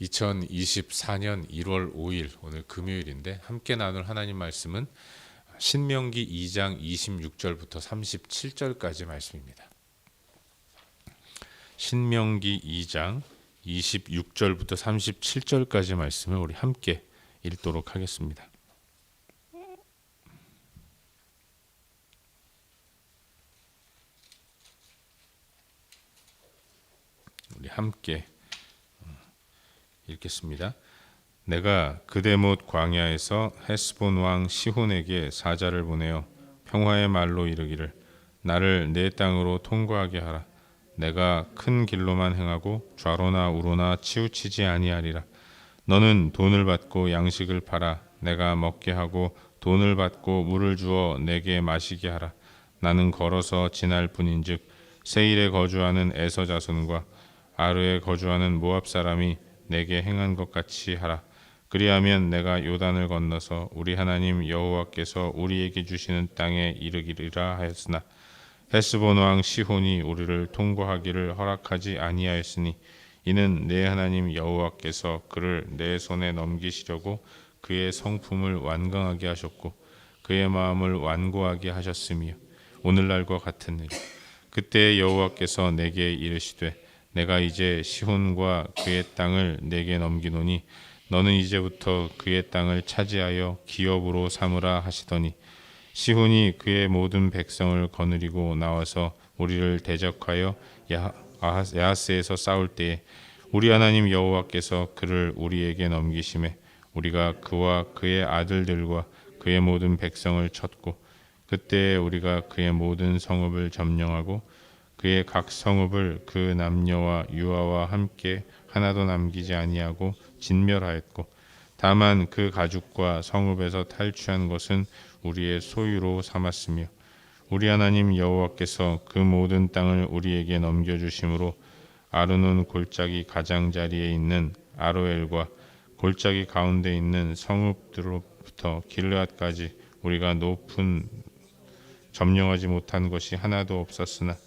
2024년 1월 5일 오늘 금요일인데 함께 나눌 하나님 말씀은 신명기 2장 26절부터 37절까지 말씀입니다. 신명기 2장 26절부터 37절까지 말씀을 우리 함께 읽도록 하겠습니다. 함께 어, 읽겠습니다. 내가 그대 못 광야에서 헤스본 왕 시혼에게 사자를 보내어 평화의 말로 이르기를 나를 내 땅으로 통과하게 하라. 내가 큰 길로만 행하고 좌로나 우로나 치우치지 아니하리라. 너는 돈을 받고 양식을 팔아 내가 먹게 하고 돈을 받고 물을 주어 내게 마시게 하라. 나는 걸어서 지날 뿐인즉 세일에 거주하는 에서 자손과 아르에 거주하는 모압 사람이 내게 행한 것 같이 하라. 그리하면 내가 요단을 건너서 우리 하나님 여호와께서 우리에게 주시는 땅에 이르기리라 하였으나 헤스본 왕 시혼이 우리를 통과하기를 허락하지 아니하였으니 이는 내 하나님 여호와께서 그를 내 손에 넘기시려고 그의 성품을 완강하게 하셨고 그의 마음을 완고하게 하셨으며 오늘날과 같은 일 그때 여호와께서 내게 이르시되 내가 이제 시혼과 그의 땅을 내게 넘기노니 너는 이제부터 그의 땅을 차지하여 기업으로 삼으라 하시더니 시혼이 그의 모든 백성을 거느리고 나와서 우리를 대적하여 야하스에서 싸울 때에 우리 하나님 여호와께서 그를 우리에게 넘기심에 우리가 그와 그의 아들들과 그의 모든 백성을 쳤고 그때 우리가 그의 모든 성읍을 점령하고 그의 각 성읍을 그 남녀와 유아와 함께 하나도 남기지 아니하고 진멸하였고 다만 그 가죽과 성읍에서 탈취한 것은 우리의 소유로 삼았으며 우리 하나님 여호와께서 그 모든 땅을 우리에게 넘겨 주심으로 아르논 골짜기 가장자리에 있는 아로엘과 골짜기 가운데 있는 성읍들로부터 길르앗까지 우리가 높은 점령하지 못한 것이 하나도 없었으나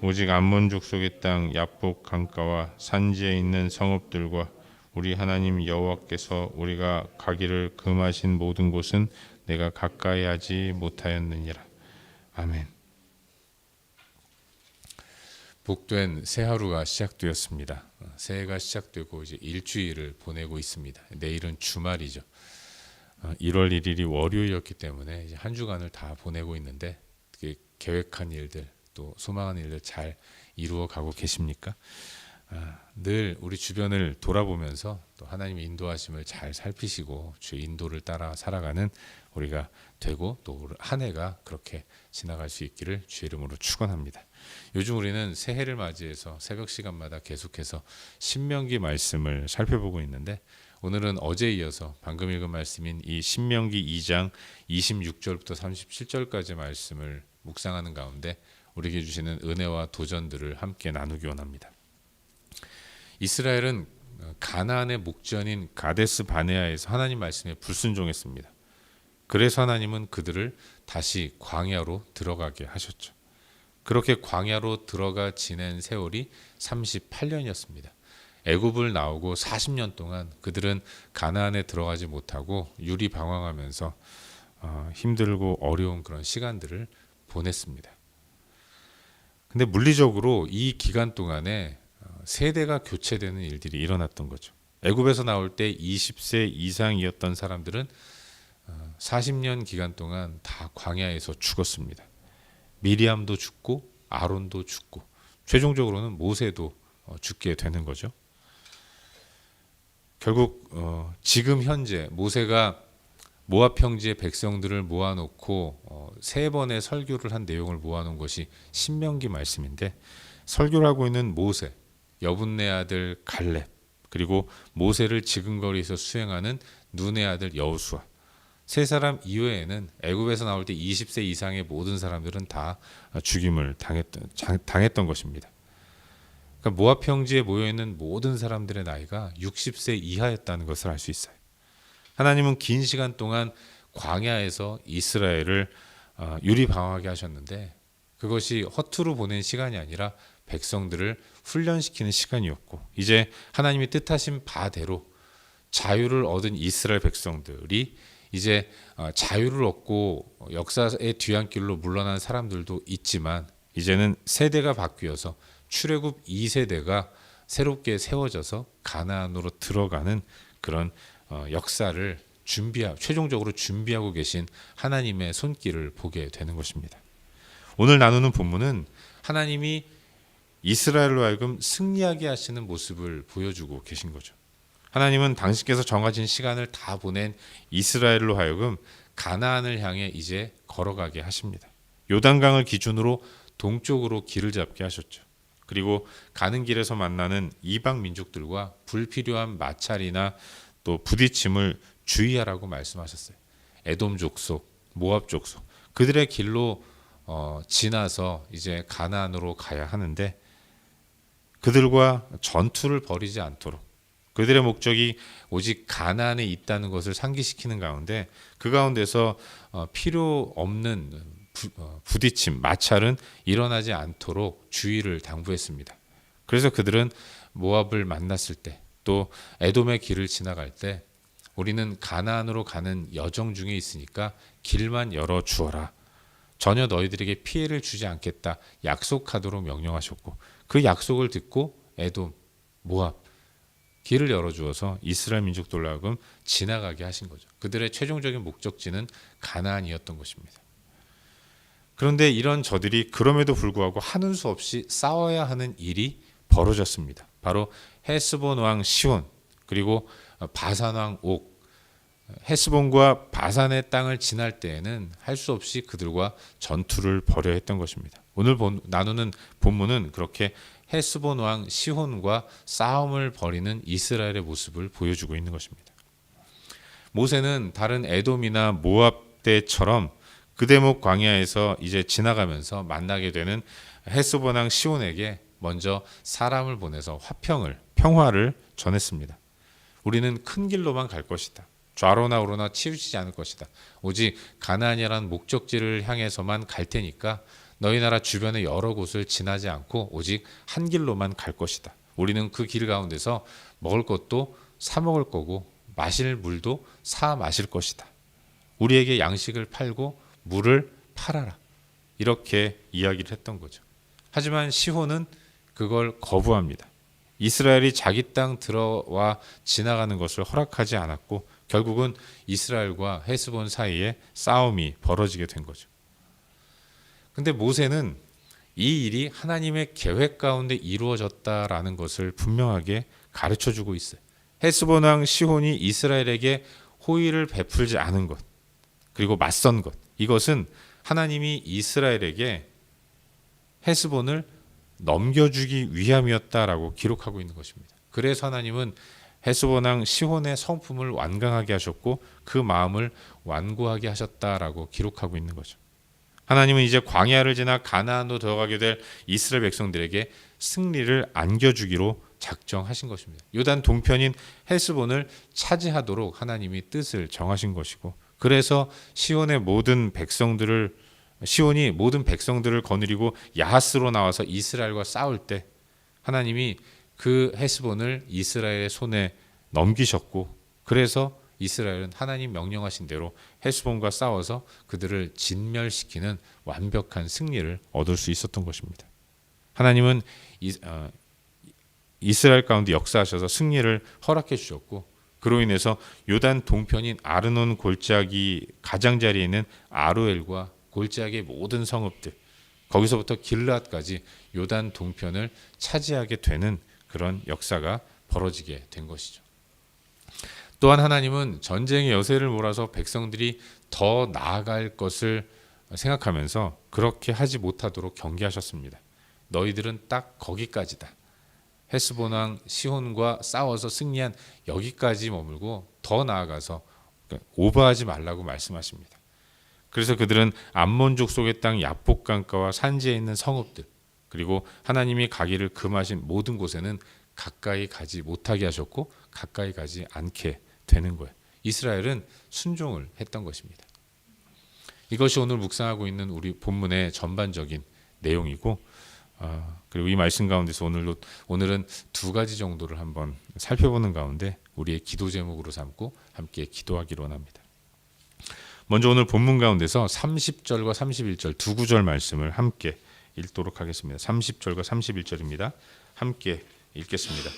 오직 암몬 족속의 땅 야복 강가와 산지에 있는 성읍들과 우리 하나님 여호와께서 우리가 가기를 금하신 모든 곳은 내가 가까이 하지 못하였느니라. 아멘. 복된 새 하루가 시작되었습니다. 새해가 시작되고 이제 일주일을 보내고 있습니다. 내일은 주말이죠. 1월 1일이 월요일이었기 때문에 한 주간을 다 보내고 있는데 계획한 일들 또 소망하는 일들 잘 이루어 가고 계십니까? 아, 늘 우리 주변을 돌아보면서 또 하나님의 인도하심을 잘 살피시고 주의 인도를 따라 살아가는 우리가 되고 또 한 해가 그렇게 지나갈 수 있기를 주의 이름으로 축원합니다. 요즘 우리는 새해를 맞이해서 새벽 시간마다 계속해서 신명기 말씀을 살펴보고 있는데 오늘은 어제 이어서 방금 읽은 말씀인 이 신명기 2장 26절부터 37절까지 말씀을 묵상하는 가운데 우리에게 주시는 은혜와 도전들을 함께 나누기 원합니다. 이스라엘은 가나안의 목전인 가데스 바네아에서 하나님 말씀에 불순종했습니다. 그래서 하나님은 그들을 다시 광야로 들어가게 하셨죠. 그렇게 광야로 들어가 지낸 세월이 38년이었습니다. 애굽을 나오고 40년 동안 그들은 가나안에 들어가지 못하고 유리방황하면서 어, 힘들고 어려운 그런 시간들을 보냈습니다. 근데 물리적으로 이 기간 동안에 어, 세대가 교체되는 일들이 일어났던 거죠. 애굽에서 나올 때 20세 이상이었던 사람들은 40년 어, 기간 동안 다 광야에서 죽었습니다. 미리암도 죽고 아론도 죽고 최종적으로는 모세도 어, 죽게 되는 거죠. 결국 지금 현재 모세가 모압 평지의 백성들을 모아놓고 어, 세 번의 설교를 한 내용을 모아놓은 것이 신명기 말씀인데 설교를 하고 있는 모세, 여분네 아들 갈렙, 그리고 모세를 지근거리에서 수행하는 눈의 아들 여우수아 세 사람 이외에는 애굽에서 나올 때 20세 이상의 모든 사람들은 다 죽임을 당했던 당했던 것입니다. 그러니까 모압 평지에 모여 있는 모든 사람들의 나이가 60세 이하였다는 것을 알 수 있어요. 하나님은 긴 시간 동안 광야에서 이스라엘을 어, 유리방황하게 하셨는데 그것이 허투루 보낸 시간이 아니라 백성들을 훈련시키는 시간이었고 이제 하나님이 뜻하신 바대로 자유를 얻은 이스라엘 백성들이 이제 어, 자유를 얻고 역사의 뒤안길로 물러난 사람들도 있지만 이제는 세대가 바뀌어서 출애굽 2세대가 새롭게 세워져서 가나안으로 들어가는 그런 어, 역사를 준비하 최종적으로 준비하고 계신 하나님의 손길을 보게 되는 것입니다. 오늘 나누는 본문은 하나님이 이스라엘로 하여금 승리하게 하시는 모습을 보여주고 계신 거죠. 하나님은 당신께서 정하신 시간을 다 보낸 이스라엘로 하여금 가나안을 향해 이제 걸어가게 하십니다. 요단강을 기준으로 동쪽으로 길을 잡게 하셨죠. 그리고 가는 길에서 만나는 이방 민족들과 불필요한 마찰이나 또 부딪힘을 주의하라고 말씀하셨어요. 에돔 족속, 모압 족속 그들의 길로 어, 지나서 이제 가나안으로 가야 하는데 그들과 전투를 벌이지 않도록 그들의 목적이 오직 가나안에 있다는 것을 상기시키는 가운데 그 가운데서 어, 필요 없는 부, 어, 부딪힘, 마찰은 일어나지 않도록 주의를 당부했습니다. 그래서 그들은 모압을 만났을 때 또 에돔의 길을 지나갈 때 우리는 가나안으로 가는 여정 중에 있으니까 길만 열어 주어라. 전혀 너희들에게 피해를 주지 않겠다 약속하도록 명령하셨고 그 약속을 듣고 에돔, 모압 길을 열어 주어서 이스라엘 민족들로 하여금 지나가게 하신 거죠. 그들의 최종적인 목적지는 가나안이었던 것입니다. 그런데 이런 저들이 그럼에도 불구하고 하는 수 없이 싸워야 하는 일이 벌어졌습니다. 바로 헤스본 왕 시온 그리고 바산 왕 옥. 헤스본과 바산의 땅을 지날 때에는 할 수 없이 그들과 전투를 벌여야 했던 것입니다. 오늘 본, 나누는 본문은 그렇게 헤스본 왕 시혼과 싸움을 벌이는 이스라엘의 모습을 보여주고 있는 것입니다. 모세는 다른 에돔이나 모압 때처럼 그대목 광야에서 이제 지나가면서 만나게 되는 헤스본 왕 시온에게 먼저 사람을 보내서 화평을 평화를 전했습니다. 우리는 큰 길로만 갈 것이다. 좌로나 우로나 치우치지 않을 것이다. 오직 가나안이라는 목적지를 향해서만 갈 테니까 너희 나라 주변의 여러 곳을 지나지 않고 오직 한 길로만 갈 것이다. 우리는 그 길 가운데서 먹을 것도 사 먹을 거고 마실 물도 사 마실 것이다. 우리에게 양식을 팔고 물을 팔아라. 이렇게 이야기를 했던 거죠. 하지만 시호는 그걸 거부합니다. 이스라엘이 자기 땅 들어와 지나가는 것을 허락하지 않았고 결국은 이스라엘과 헤스본 사이에 싸움이 벌어지게 된 거죠. 근데 모세는 이 일이 하나님의 계획 가운데 이루어졌다라는 것을 분명하게 가르쳐 주고 있어요. 헤스본 왕 시혼이 이스라엘에게 호의를 베풀지 않은 것, 그리고 맞선 것. 이것은 하나님이 이스라엘에게 헤스본을 넘겨주기 위함이었다라고 기록하고 있는 것입니다. 그래서 하나님은 헤스본 왕 시혼의 성품을 완강하게 하셨고 그 마음을 완고하게 하셨다라고 기록하고 있는 거죠. 하나님은 이제 광야를 지나 가나안으로 들어가게 될 이스라엘 백성들에게 승리를 안겨주기로 작정하신 것입니다. 요단 동편인 헬스본을 차지하도록 하나님이 뜻을 정하신 것이고 그래서 시온의 모든 백성들을 시온이 모든 백성들을 거느리고 야하스로 나와서 이스라엘과 싸울 때 하나님이 그 헤스본을 이스라엘의 손에 넘기셨고 그래서 이스라엘은 하나님 명령하신 대로 헤스본과 싸워서 그들을 진멸시키는 완벽한 승리를 얻을 수 있었던 것입니다. 하나님은 이, 어, 이스라엘 가운데 역사하셔서 승리를 허락해 주셨고 그로 인해서 요단 동편인 아르논 골짜기 가장자리에 있는 아루엘과 골짜기의 모든 성읍들 거기서부터 길르앗까지 요단 동편을 차지하게 되는 그런 역사가 벌어지게 된 것이죠. 또한 하나님은 전쟁의 여세를 몰아서 백성들이 더 나아갈 것을 생각하면서 그렇게 하지 못하도록 경계하셨습니다. 너희들은 딱 거기까지다. 헤스본 왕 시혼과 싸워서 승리한 여기까지 머물고 더 나아가서 오버하지 말라고 말씀하십니다. 그래서 그들은 암몬족 속의 땅 야복 강가와 산지에 있는 성읍들 그리고 하나님이 가기를 금하신 모든 곳에는 가까이 가지 못하게 하셨고 가까이 가지 않게 되는 거예요. 이스라엘은 순종을 했던 것입니다. 이것이 오늘 묵상하고 있는 우리 본문의 전반적인 내용이고 아, 그리고 이 말씀 가운데서 오늘로 오늘은 두 가지 정도를 한번 살펴보는 가운데 우리의 기도 제목으로 삼고 함께 기도하기로 합니다. 먼저 오늘 본문 가운데서 30절과 31절 두 구절 말씀을 함께 읽도록 하겠습니다. 30절과 31절입니다. 함께 읽겠습니다.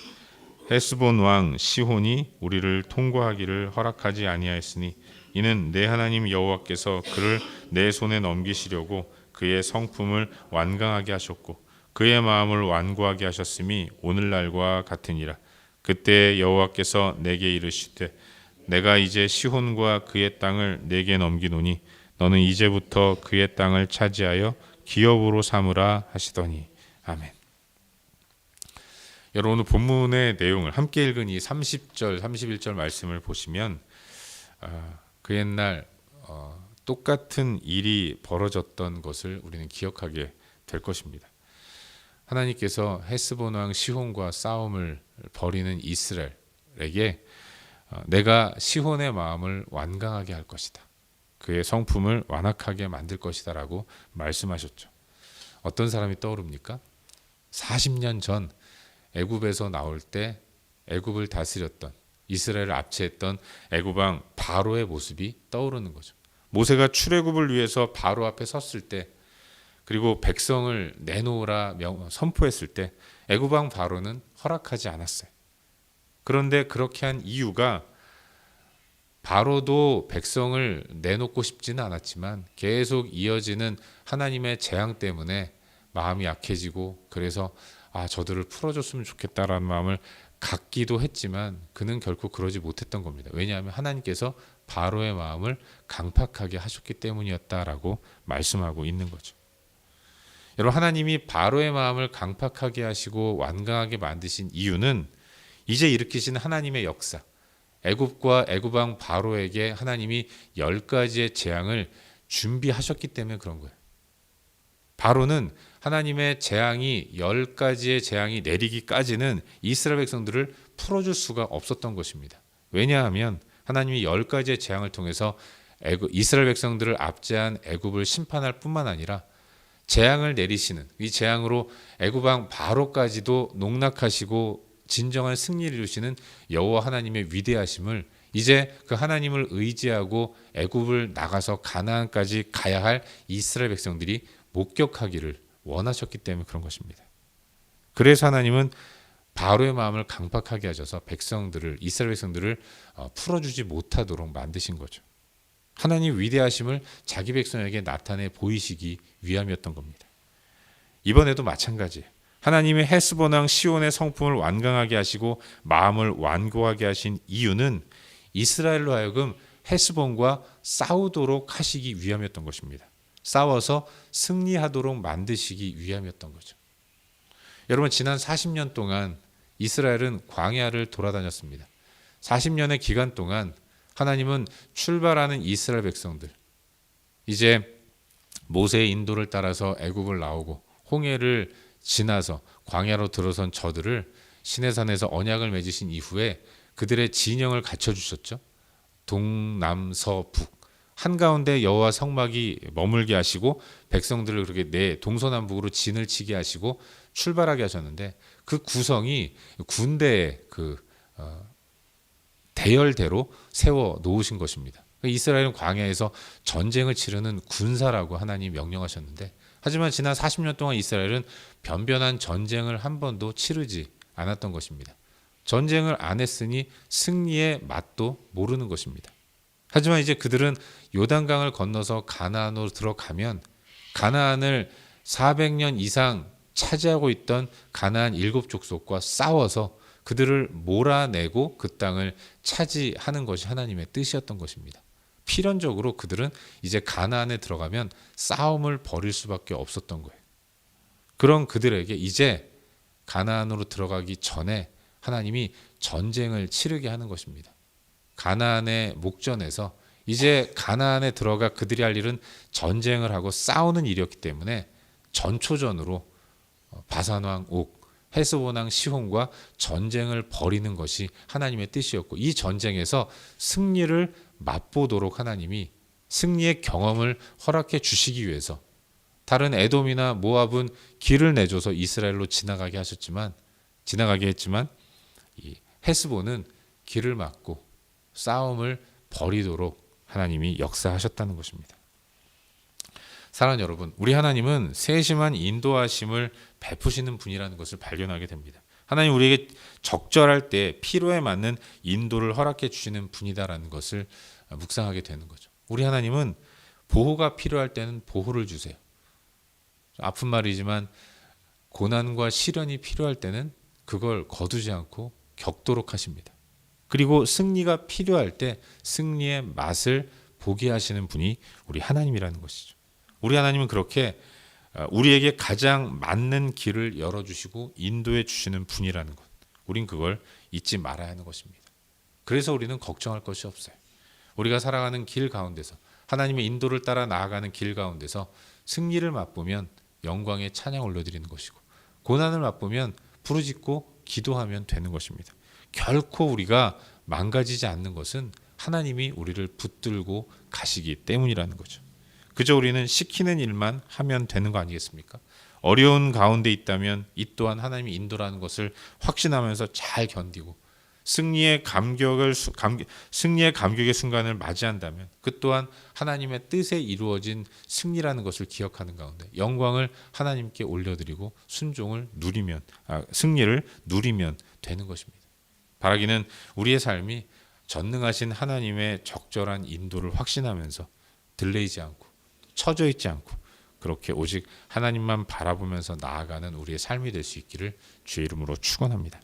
헤스본 왕 시혼이 우리를 통과하기를 허락하지 아니하였으니 이는 내 하나님 여호와께서 그를 내 손에 넘기시려고 그의 성품을 완강하게 하셨고 그의 마음을 완고하게 하셨음이 오늘날과 같으니라 그때 여호와께서 내게 이르시되 내가 이제 시혼과 그의 땅을 내게 넘기노니 너는 이제부터 그의 땅을 차지하여 기업으로 삼으라 하시더니 아멘. 여러분 오늘 본문의 내용을 함께 읽은 이 30절, 31절 말씀을 보시면 아, 그 옛날 어, 똑같은 일이 벌어졌던 것을 우리는 기억하게 될 것입니다. 하나님께서 헤스본 왕 시혼과 싸움을 벌이는 이스라엘에게 어, 내가 시혼의 마음을 완강하게 할 것이다. 그의 성품을 완악하게 만들 것이다라고 말씀하셨죠. 어떤 사람이 떠오릅니까? 40년 전 애굽에서 나올 때 애굽을 다스렸던 이스라엘을 압제했던 애굽 왕 바로의 모습이 떠오르는 거죠. 모세가 출애굽을 위해서 바로 앞에 섰을 때 그리고 백성을 내놓으라 명, 선포했을 때 애굽 왕 바로는 허락하지 않았어요. 그런데 그렇게 한 이유가 바로도 백성을 내놓고 싶지는 않았지만 계속 이어지는 하나님의 재앙 때문에 마음이 약해지고 그래서 아 저들을 풀어줬으면 좋겠다라는 마음을 갖기도 했지만 그는 결코 그러지 못했던 겁니다. 왜냐하면 하나님께서 바로의 마음을 강팍하게 하셨기 때문이었다라고 말씀하고 있는 거죠. 여러분 하나님이 바로의 마음을 강팍하게 하시고 완강하게 만드신 이유는 이제 일으키신 하나님의 역사, 애굽과 애굽 왕 바로에게 하나님이 열 가지의 재앙을 준비하셨기 때문에 그런 거예요. 바로는 하나님의 재앙이 열 가지의 재앙이 내리기까지는 이스라엘 백성들을 풀어줄 수가 없었던 것입니다. 왜냐하면 하나님이 열 가지의 재앙을 통해서 애굽, 이스라엘 백성들을 압제한 애굽을 심판할 뿐만 아니라 재앙을 내리시는 이 재앙으로 애굽 왕 바로까지도 농락하시고 진정한 승리를 이루시는 여호와 하나님의 위대하심을 이제 그 하나님을 의지하고 애굽을 나가서 가나안까지 가야 할 이스라엘 백성들이 목격하기를 원하셨기 때문에 그런 것입니다. 그래서 하나님은 바로의 마음을 강팍하게 하셔서 백성들을 이스라엘 백성들을 어, 풀어주지 못하도록 만드신 거죠. 하나님 위대하심을 자기 백성에게 나타내 보이시기 위함이었던 겁니다. 이번에도 마찬가지예요. 하나님의 헤스본 왕 시온의 성품을 완강하게 하시고 마음을 완고하게 하신 이유는 이스라엘로 하여금 헤스본과 싸우도록 하시기 위함이었던 것입니다. 싸워서 승리하도록 만드시기 위함이었던 거죠. 여러분 지난 40년 동안 이스라엘은 광야를 돌아다녔습니다. 40년의 기간 동안 하나님은 출발하는 이스라엘 백성들 이제 모세의 인도를 따라서 애굽을 나오고 홍해를 지나서 광야로 들어선 저들을 시내산에서 언약을 맺으신 이후에 그들의 진영을 갖춰 주셨죠. 동남서북 한가운데 여호와 성막이 머물게 하시고 백성들을 그렇게 내 동서남북으로 진을 치게 하시고 출발하게 하셨는데 그 구성이 군대의 그 어, 대열대로 세워 놓으신 것입니다. 이스라엘은 광야에서 전쟁을 치르는 군사라고 하나님 명령하셨는데 하지만 지난 40년 동안 이스라엘은 변변한 전쟁을 한 번도 치르지 않았던 것입니다. 전쟁을 안 했으니 승리의 맛도 모르는 것입니다. 하지만 이제 그들은 요단강을 건너서 가나안으로 들어가면 가나안을 400년 이상 차지하고 있던 가나안 일곱 족속과 싸워서 그들을 몰아내고 그 땅을 차지하는 것이 하나님의 뜻이었던 것입니다. 필연적으로 그들은 이제 가나안에 들어가면 싸움을 벌일 수밖에 없었던 거예요. 그런 그들에게 이제 가나안으로 들어가기 전에 하나님이 전쟁을 치르게 하는 것입니다. 가나안의 목전에서 이제 가나안에 들어가 그들이 할 일은 전쟁을 하고 싸우는 일이었기 때문에 전초전으로 어, 바산왕 옥, 헤스본왕 시혼과 전쟁을 벌이는 것이 하나님의 뜻이었고 이 전쟁에서 승리를 맛보도록 하나님이 승리의 경험을 허락해 주시기 위해서 다른 에돔이나 모압은 길을 내줘서 이스라엘로 지나가게 하셨지만 지나가게 했지만 이 헤스본은 길을 막고 싸움을 벌이도록 하나님이 역사하셨다는 것입니다. 사랑하는 여러분, 우리 하나님은 세심한 인도하심을 베푸시는 분이라는 것을 발견하게 됩니다. 하나님 우리에게 적절할 때 필요에 맞는 인도를 허락해 주시는 분이다라는 것을 묵상하게 되는 거죠. 우리 하나님은 보호가 필요할 때는 보호를 주세요. 아픈 말이지만 고난과 시련이 필요할 때는 그걸 거두지 않고 겪도록 하십니다. 그리고 승리가 필요할 때 승리의 맛을 보게 하시는 분이 우리 하나님이라는 것이죠. 우리 하나님은 그렇게 어, 우리에게 가장 맞는 길을 열어주시고 인도해 주시는 분이라는 것. 우린 그걸 잊지 말아야 하는 것입니다. 그래서 우리는 걱정할 것이 없어요. 우리가 살아가는 길 가운데서 하나님의 인도를 따라 나아가는 길 가운데서 승리를 맛보면 영광의 찬양 올려드리는 것이고 고난을 맛보면 부르짖고 기도하면 되는 것입니다. 결코 우리가 망가지지 않는 것은 하나님이 우리를 붙들고 가시기 때문이라는 거죠. 그저 우리는 시키는 일만 하면 되는 거 아니겠습니까? 어려운 가운데 있다면 이 또한 하나님의 인도라는 것을 확신하면서 잘 견디고 승리의 감격을 수- 감, 승리의 감격의 순간을 맞이한다면 그 또한 하나님의 뜻에 이루어진 승리라는 것을 기억하는 가운데 영광을 하나님께 올려드리고 순종을 누리면 아, 승리를 누리면 되는 것입니다. 바라기는 우리의 삶이 전능하신 하나님의 적절한 인도를 확신하면서 들레이지 않고 처져 있지 않고 그렇게 오직 하나님만 바라보면서 나아가는 우리의 삶이 될 수 있기를 주의 이름으로 축원합니다.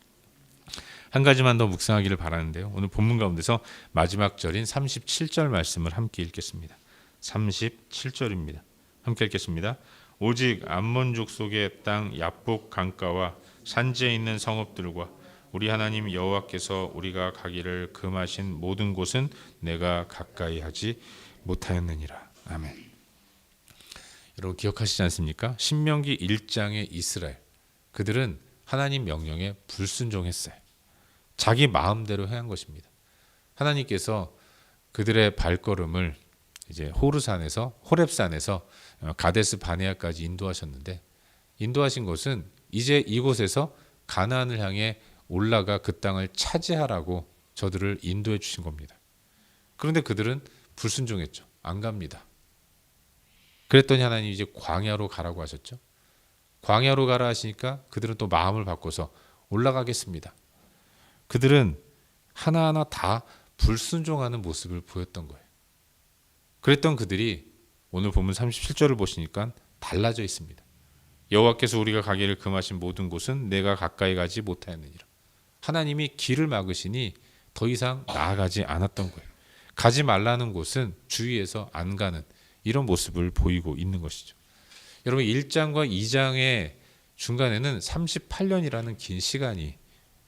한 가지만 더 묵상하기를 바라는데요. 오늘 본문 가운데서 마지막 절인 37절 말씀을 함께 읽겠습니다. 37절입니다. 함께 읽겠습니다. 오직 암몬 족속의 땅 야복 강가와 산지에 있는 성읍들과 우리 하나님 여호와께서 우리가 가기를 금하신 모든 곳은 내가 가까이 하지 못하였느니라. 아멘. 여러분 기억하시지 않습니까? 신명기 1장의 이스라엘 그들은 하나님 명령에 불순종했어요. 자기 마음대로 행한 것입니다. 하나님께서 그들의 발걸음을 이제 호르산에서 호렙산에서 어, 가데스 바네아까지 인도하셨는데 인도하신 것은 이제 이곳에서 가나안을 향해 올라가 그 땅을 차지하라고 저들을 인도해 주신 겁니다. 그런데 그들은 불순종했죠. 안 갑니다. 그랬더니 하나님 이제 광야로 가라고 하셨죠. 광야로 가라 하시니까 그들은 또 마음을 바꿔서 올라가겠습니다. 그들은 하나하나 다 불순종하는 모습을 보였던 거예요. 그랬던 그들이 오늘 본문 37절을 보시니까 달라져 있습니다. 여호와께서 우리가 가기를 금하신 모든 곳은 내가 가까이 가지 못하였느니라. 하나님이 길을 막으시니 더 이상 나아가지 않았던 거예요. 가지 말라는 곳은 주위에서 안 가는 이런 모습을 보이고 있는 것이죠. 여러분 1장과 2장의 중간에는 38년이라는 긴 시간이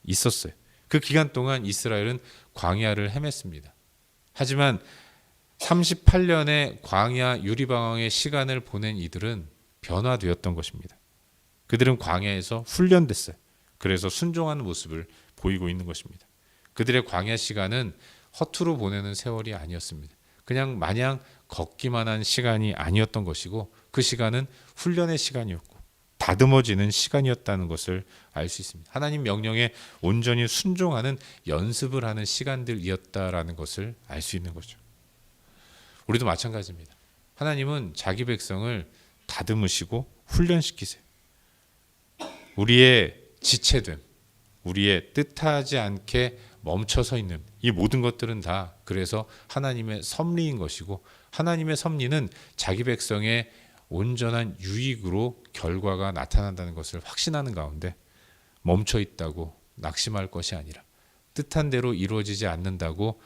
있었어요. 그 기간 동안 이스라엘은 광야를 헤맸습니다. 하지만 38년의 광야 유리방황의 시간을 보낸 이들은 변화되었던 것입니다. 그들은 광야에서 훈련됐어요. 그래서 순종하는 모습을 보이고 있는 것입니다. 그들의 광야 시간은 허투루 보내는 세월이 아니었습니다. 그냥 마냥 걷기만 한 시간이 아니었던 것이고 그 시간은 훈련의 시간이었고 다듬어지는 시간이었다는 것을 알 수 있습니다. 하나님 명령에 온전히 순종하는 연습을 하는 시간들이었다라는 것을 알 수 있는 거죠. 우리도 마찬가지입니다. 하나님은 자기 백성을 다듬으시고 훈련시키세요. 우리의 지체됨, 우리의 뜻하지 않게 멈춰 서 있는 이 모든 것들은 다 그래서 하나님의 섭리인 것이고 하나님의 섭리는 자기 백성의 온전한 유익으로 결과가 나타난다는 것을 확신하는 가운데 멈춰 있다고 낙심할 것이 아니라 뜻한 대로 이루어지지 않는다고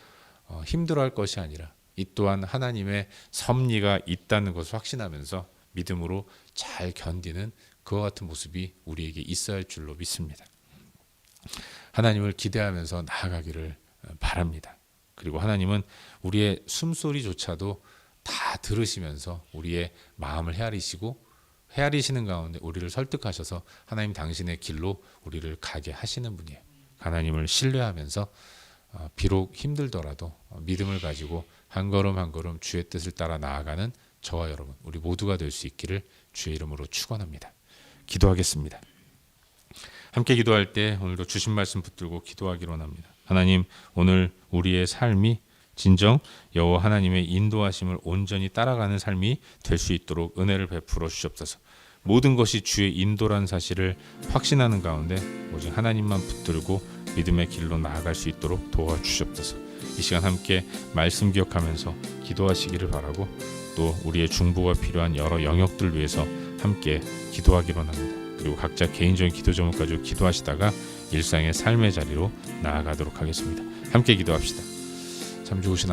어, 힘들어할 것이 아니라 이 또한 하나님의 섭리가 있다는 것을 확신하면서 믿음으로 잘 견디는 그와 같은 모습이 우리에게 있어야 할 줄로 믿습니다. 하나님을 기대하면서 나아가기를 어, 바랍니다. 그리고 하나님은 우리의 숨소리조차도 다 들으시면서 우리의 마음을 헤아리시고 헤아리시는 가운데 우리를 설득하셔서 하나님 당신의 길로 우리를 가게 하시는 분이에요. 하나님을 신뢰하면서 어, 비록 힘들더라도 어, 믿음을 가지고 한 걸음 한 걸음 주의 뜻을 따라 나아가는 저와 여러분 우리 모두가 될 수 있기를 주의 이름으로 축원합니다. 기도하겠습니다. 함께 기도할 때 오늘도 주신 말씀 붙들고 기도하기로 합니다. 하나님 오늘 우리의 삶이 진정 여호와 하나님의 인도하심을 온전히 따라가는 삶이 될 수 있도록 은혜를 베풀어 주시옵소서. 모든 것이 주의 인도란 사실을 확신하는 가운데 오직 하나님만 붙들고 믿음의 길로 나아갈 수 있도록 도와주시옵소서. 이 시간 함께 말씀 기억하면서 기도하시기를 바라고 또 우리의 중보가 필요한 여러 영역들 위해서 함께 기도하기로 합니다. 그리고 각자 개인적인 기도 제목 가지고 기도하시다가 일상의 삶의 자리로 나아가도록 하겠습니다. 함께 기도합시다. 참 좋으신